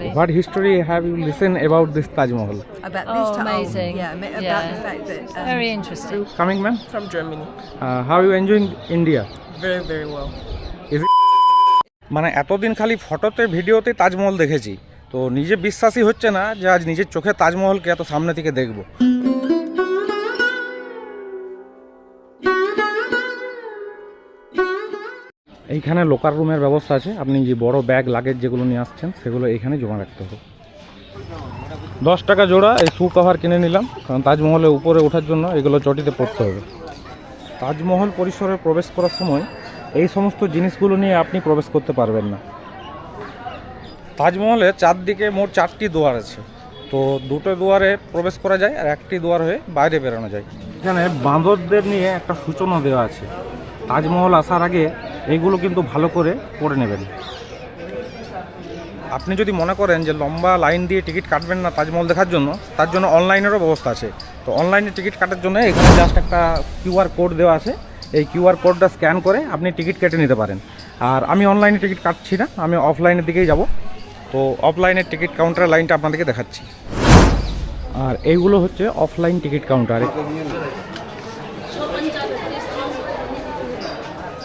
exactly. What history have you listened about this Taj Mahal? About Oh, this Mahal. amazing. yeah, about Yeah. the fact that um, Very interesting. Coming, ma'am. From Germany. Uh, how are you enjoying India? Very, very well. Is it মানে এতদিন খালি ফটোতে ভিডিওতে তাজমহল দেখেছি তো নিজে বিশ্বাসই হচ্ছে না যে আজ নিজের চোখে তাজমহলকে এত সামনে থেকে দেখব এইখানে লোকার রুমের ব্যবস্থা আছে। আপনি যে বড় ব্যাগ লাগেজ যেগুলো নিয়ে আসছেন, সেগুলো এখানে জমা রাখতে হবে। দশ টাকা জোড়া এই শু কভার কিনে নিলাম, কারণ তাজমহলে উপরে ওঠার জন্য এগুলো চটিতে পড়তে হবে। তাজমহল পরিসরে প্রবেশ করার সময় এই সমস্ত জিনিসগুলো নিয়ে আপনি প্রবেশ করতে পারবেন না। তাজমহলের চারদিকে মোট চারটি দুয়ার আছে। তো দুটো দুয়ারে প্রবেশ করা যায় আর একটি দুয়ার হয়ে বাইরে বেরোনো যায়। এখানে বাঁদরদের নিয়ে একটা সূচনা দেওয়া আছে। তাজমহল আসার আগে এইগুলো কিন্তু ভালো করে পড়ে নেবেন। আপনি যদি মনে করেন যে লম্বা লাইন দিয়ে টিকিট কাটবেন না তাজমহল দেখার জন্য তার জন্য অনলাইনেরও ব্যবস্থা আছে। তো অনলাইনে টিকিট কাটার জন্য এখানে জাস্ট একটা কিউআর কোড দেওয়া আছে। এই কিউআর কোডটা স্ক্যান করে আপনি টিকিট কেটে নিতে পারেন। আর আমি অনলাইনে টিকিট কাটছি না আমি অফলাইনের দিকেই যাব। তো অফলাইনের টিকিট কাউন্টারের লাইনটা আপনাদেরকে দেখাচ্ছি। আর এইগুলো হচ্ছে অফলাইন টিকিট কাউন্টার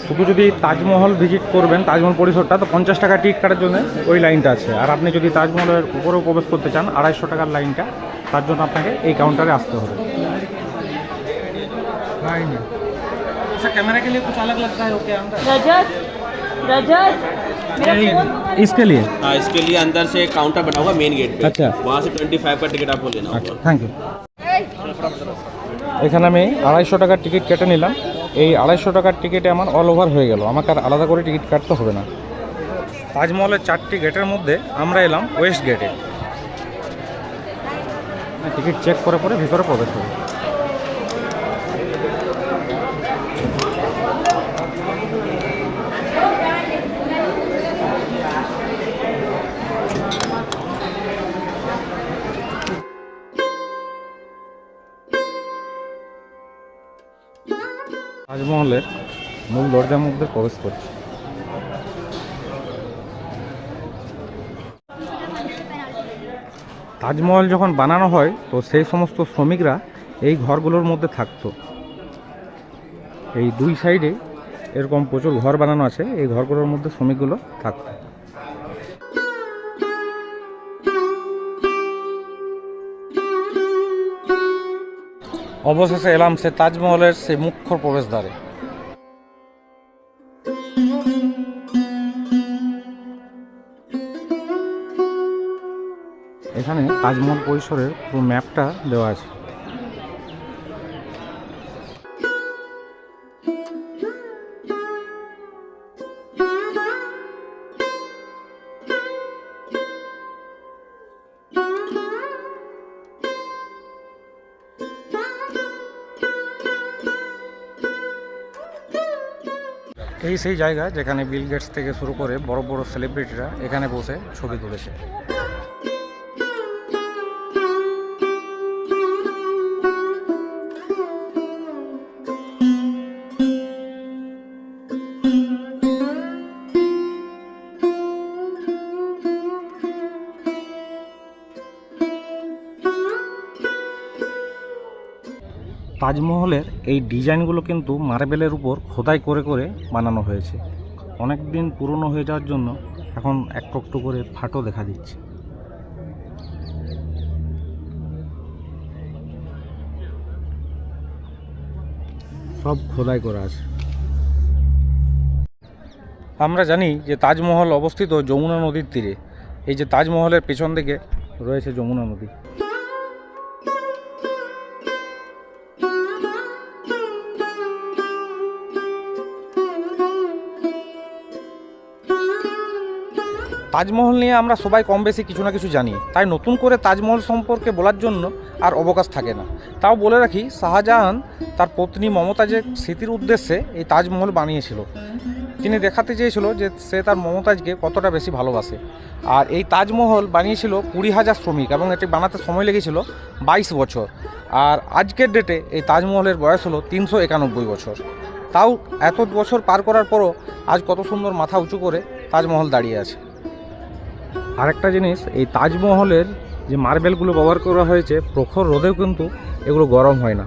শুধু যদি তাজমহল ভিজিট করবেন তাজমহল পরিসরটা তো পঞ্চাশ টাকা টিকিট কাটার জন্য ওই লাইনটা আছে আর আপনি যদি তাজমহলের উপরেও প্রবেশ করতে চান আড়াইশো টাকার লাইনটা তার জন্য আপনাকে এই কাউন্টারে আসতে হবে ক্যামেরা के लिए कुछ अलग लगता है ओके Rajat, Rajat, इसके लिए हाँ इसके लिए अंदर से एक काउंटर बना हुआ मेन गेट पे अच्छा। वहाँ से ट्वेंटी फाइव का टिकट आपको लेना আচ্ছা होगा থ্যাংক ইউ এখানে আমি আড়াইশো টাকার টিকিট কেটে নিলাম এই আড়াইশো টাকার টিকিটে আমার অল ওভার হয়ে গেল। আমাকে আর আলাদা করে টিকিট কাটতে হবে না। তাজমহলের চারটি গেটের মধ্যে আমরা এলাম ওয়েস্ট গেটে। টিকিট চেক করে পরে ভিতরে প্রবেশ হবে তাজমহলের মূল দরজার মধ্যে প্রবেশ করছে। তাজমহল যখন বানানো হয়, তো সেই সমস্ত শ্রমিকরা এই ঘরগুলোর মধ্যে থাকতো। এই দুই সাইডে এরকম প্রচুর ঘর বানানো আছে, এই ঘরগুলোর মধ্যে শ্রমিকগুলো থাকতো। অবশেষে এলাম সে তাজমহলের সেই মুখ্য প্রবেশদ্বারে। এখানে তাজমহল পরিসরের পুরো ম্যাপটা দেওয়া আছে। এই সেই জায়গা যেখানে বিল গেটস থেকে শুরু করে বড় বড় সেলিব্রিটিরা এখানে বসে ছবি তুলেছে। তাজমহলের এই ডিজাইনগুলো কিন্তু মার্বেলের উপর খোদাই করে করে বানানো হয়েছে। অনেক দিন পুরনো হয়ে যাওয়ার জন্য এখন একটু একটু করে ফাটো দেখা দিচ্ছে। সব খোদাই করা আছে। আমরা জানি যে তাজমহল অবস্থিত যমুনা নদীর তীরে। এই যে তাজমহলের পেছন দিকে রয়েছে যমুনা নদী। তাজমহল নিয়ে আমরা সবাই কম বেশি কিছু না কিছু জানি। তাই নতুন করে তাজমহল সম্পর্কে বলার জন্য আর অবকাশ থাকে না। তাও বলে রাখি, শাহজাহান তার পত্নী মমতাজের স্মৃতির উদ্দেশ্যে এই তাজমহল বানিয়েছিল, তিনি দেখাতে চেয়েছিল যে সে তার মমতাজকে কতটা বেশি ভালোবাসে। আর এই তাজমহল বানিয়েছিল কুড়ি হাজার শ্রমিক এবং এটি বানাতে সময় লেগেছিল বাইশ বছর। আর আজকের ডেটে এই তাজমহলের বয়স হলো তিনশো একানব্বই বছর। তাও এত বছর পার করার পরও আজ কত সুন্দর মাথা উঁচু করে তাজমহল দাঁড়িয়ে আছে। আরেকটা জিনিস, এই তাজমহলের যে মার্বেলগুলো ব্যবহার করা হয়েছে, প্রখর রোদেও কিন্তু এগুলো গরম হয় না।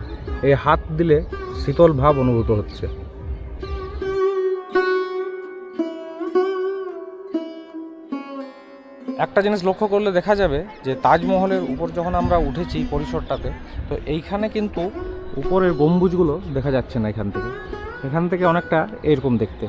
এই হাত দিলে শীতল ভাব অনুভূত হচ্ছে। একটা জিনিস লক্ষ্য করলে দেখা যাবে যে, তাজমহলের উপর যখন আমরা উঠেছি পরিসরটাতে, তো এইখানে কিন্তু উপরের গম্বুজগুলো দেখা যাচ্ছে না এখান থেকে। এখান থেকে অনেকটা এরকম দেখতে।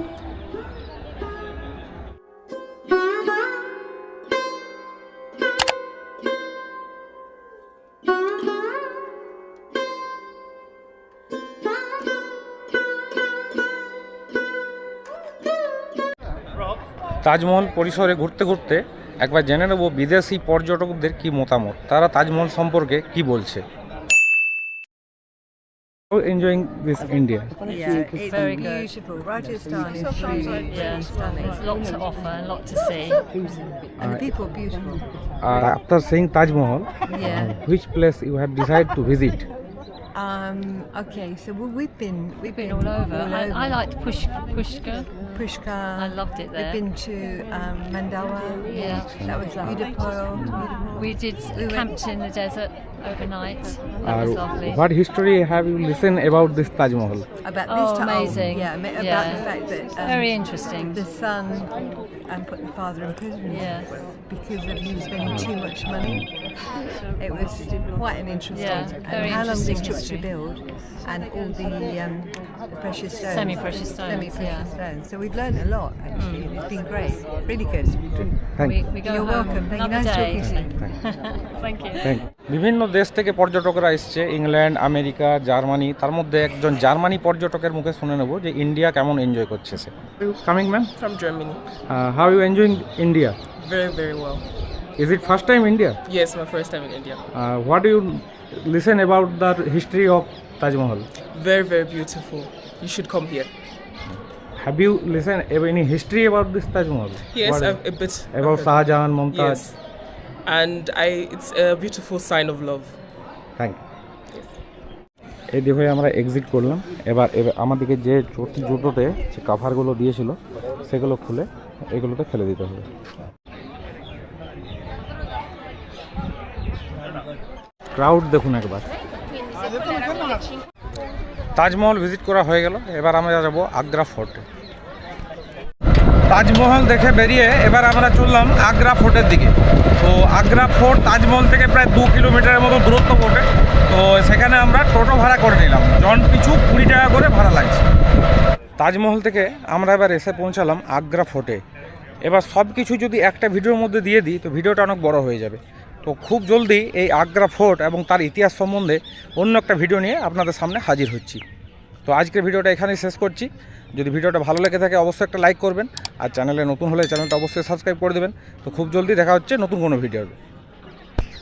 তাজমহল পরিসরে ঘুরতে ঘুরতে একবার জেনে নেব বিদেশি পর্যটকদের কি মতামত তারা তাজমহল সম্পর্কে কি বলছে enjoying this India Yeah, it's Very beautiful. Rajasthan is really, Yeah, stunning. there's lot to offer a lot to see. And the people are beautiful. R after saying Taj Mahal Yeah. Which place you have decide to visit Um, okay, so we- we've been we've Been all over. I, I liked Push, Pushka. Pushkar. I loved it there. We've been to um, Mandawa. Yeah. That was lovely. Udapur. We did We camped in the desert overnight. That uh, was lovely. What history have you listened about this Taj Mahal? About oh, this Taj amazing. Yeah, about yeah. the fact that um, very interesting. The son and put the father in prison. Yeah. Because of he was spending too much money. It was quite an interesting. Yeah, very and how interesting long this took to build, and all the um, precious stones. Semi-precious stones. Semi-precious yeah. stones. So we've learned a lot actually. Mm. It's been mm. great. Really good. Thank you. We, we You're welcome. Thank you. Nice day. talking to you. Thank you. Thank you. বিভিন্ন দেশ থেকে পর্যটকরা এসছে England America Germany তার মধ্যে একজন Germany পর্যটকের মুখে শুনে নেব যে ইন্ডিয়া কেমন এনজয় করছে সে coming ma'am From Germany. How you enjoying India Very, very well. Is it first time India Yes, my first time in India. What you listen about the history of Taj Mahal Very, very beautiful. You should come here. Have you listen any history about this Taj Mahal Yes, a, a bit. Mumtaz Yes. And I, it's a beautiful sign of love. Thank you এই দিয়ে আমরা exit করলাম। এবার এবার আমাদেরকে যে চটি জুতোতে যে কাভারগুলো দিয়েছিল সেগুলো খুলে এগুলোতে ফেলে দিতে হবে। ক্রাউড দেখুন একবার। তাজমহল ভিজিট করা হয়ে গেল। এবার আমরা যাব আগ্রা ফোর্টে। তাজমহল দেখে বেরিয়ে এবার আমরা চললাম আগ্রা ফোর্টের দিকে। তো আগ্রা ফোর্ট তাজমহল থেকে প্রায় দু কিলোমিটারের মতো দূরত্ব পড়বে। তো সেখানে আমরা টোটো ভাড়া করে নিলাম। জন পিছু কুড়ি টাকা করে ভাড়া লাগছে। তাজমহল থেকে আমরা এবার এসে পৌঁছালাম আগ্রা ফোর্টে। এবার সব কিছু যদি একটা ভিডিওর মধ্যে দিয়ে দিই, তো ভিডিওটা অনেক বড় হয়ে যাবে। তো খুব জলদি এই আগ্রা ফোর্ট এবং তার ইতিহাস সম্বন্ধে অন্য একটা ভিডিও নিয়ে আপনাদের সামনে হাজির হচ্ছি। তো আজকের ভিডিওটা এখানেই শেষ করছি। যদি ভিডিওটা ভালো লেগে থাকে, অবশ্যই একটা লাইক করবেন। আর চ্যানেলে নতুন হলে চ্যানেলটা অবশ্যই সাবস্ক্রাইব করে দেবেন। তো খুব জলদি দেখা হচ্ছে নতুন কোনো ভিডিও